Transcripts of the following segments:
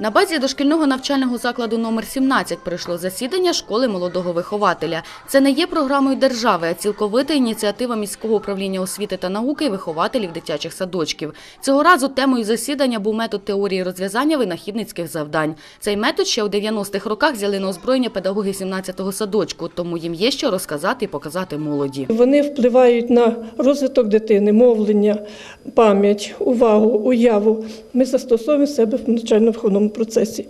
На базі дошкільного навчального закладу номер 17 пройшло засідання школи молодого вихователя. Це не є програмою держави, а цілковита ініціатива міського управління освіти та науки і вихователів дитячих садочків. Цього разу темою засідання був метод теорії розв'язання винахідницьких завдань. Цей метод ще у 90-х роках взяли на озброєння педагоги 17-го садочку, тому їм є що розказати і показати молоді. Вони впливають на розвиток дитини, мовлення, пам'ять, увагу, уяву. Ми застосовуємо себе в навчально-виховному процесі.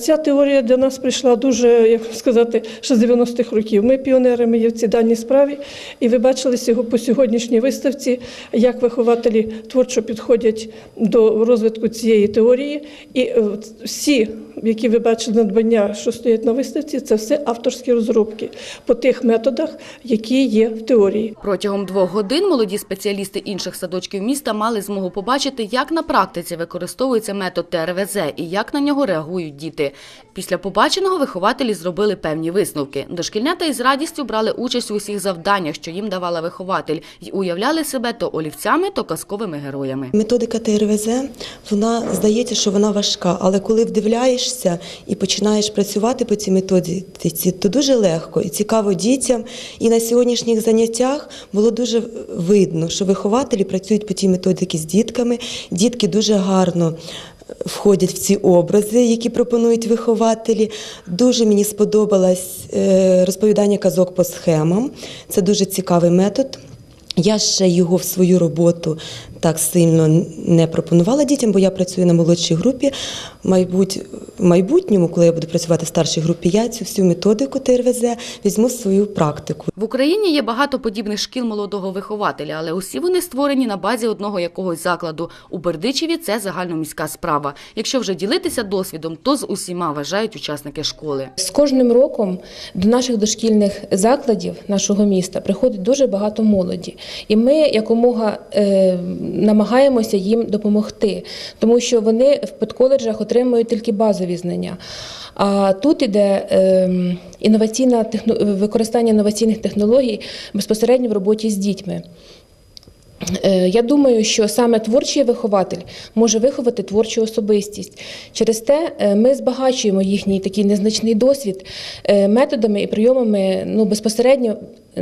Ця теорія для нас прийшла дуже, як сказати, ще з 90-х років. Ми піонерами є в цій даній справі, і ви бачили по сьогоднішній виставці, як вихователі творчо підходять до розвитку цієї теорії. І е, всі, які ви бачите надбання, що стоять на виставці, це все авторські розробки по тих методах, які є в теорії. Протягом двох годин молоді спеціалісти інших садочків міста мали змогу побачити, як на практиці використовується метод ТРВЗ і як на нього реагують діти. Після побаченого вихователі зробили певні висновки. Дошкільнята із радістю брали участь у усіх завданнях, що їм давала вихователь, і уявляли себе то олівцями, то казковими героями. Методика ТРВЗ, вона здається, що вона важка, але коли вдивляєшся і починаєш працювати по цій методиці, то дуже легко і цікаво дітям. І на сьогоднішніх заняттях було дуже видно, що вихователі працюють по цій методиці з дітками. Дітки дуже гарно входять в ці образи, які пропонують вихователі. Дуже мені сподобалось е, розповідання казок по схемам. Це дуже цікавий метод. Я ще його в свою роботу так сильно не пропонувала дітям, бо я працюю на молодшій групі. Майбуть, в майбутньому, коли я буду працювати в старшій групі, я цю всю методику ТРВЗ візьму в свою практику. В Україні є багато подібних шкіл молодого вихователя, але усі вони створені на базі одного якогось закладу. У Бердичеві це загальноміська справа. Якщо вже ділитися досвідом, то з усіма вважають учасники школи. З кожним роком до наших дошкільних закладів нашого міста приходить дуже багато молоді, і ми якомога е, намагаємося їм допомогти, тому що вони в педколеджах отримують тільки базові знання. А тут іде е, інноваційна використання інноваційних технологій безпосередньо в роботі з дітьми. Е, Я думаю, що саме творчий вихователь може виховати творчу особистість. Через те е, ми збагачуємо їхній такий незначний досвід е, методами і прийомами ну, безпосередньо.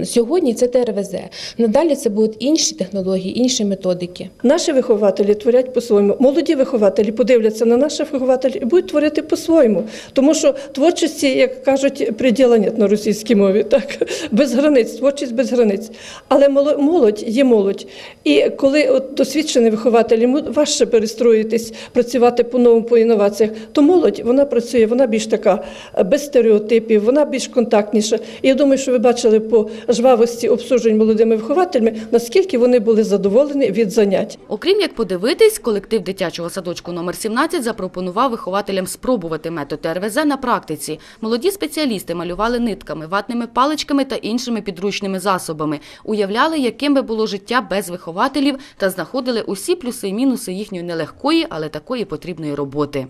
Сьогодні це ТРВЗ. Надалі це будуть інші технології, інші методики. Наші вихователі творять по-своєму. Молоді вихователі подивляться на наших вихователів і будуть творити по-своєму. Тому що творчості, як кажуть, приділа нет на російській мові, так без границь, творчість без границь. Але моло- молодь є молодь. І коли от досвідчений вихователь йому важче перестроїтись, працювати по-новому по інноваціях, то молодь вона працює, вона більш така е, без стереотипів, вона більш контактніша. І я думаю, що ви бачили по жвавості обслужень молодими вихователями, наскільки вони були задоволені від занять. Окрім як подивитись, колектив дитячого садочку номер 17 запропонував вихователям спробувати метод РВЗ на практиці. Молоді спеціалісти малювали нитками, ватними паличками та іншими підручними засобами, уявляли, яким би було життя без вихователів та знаходили усі плюси і мінуси їхньої нелегкої, але такої потрібної роботи.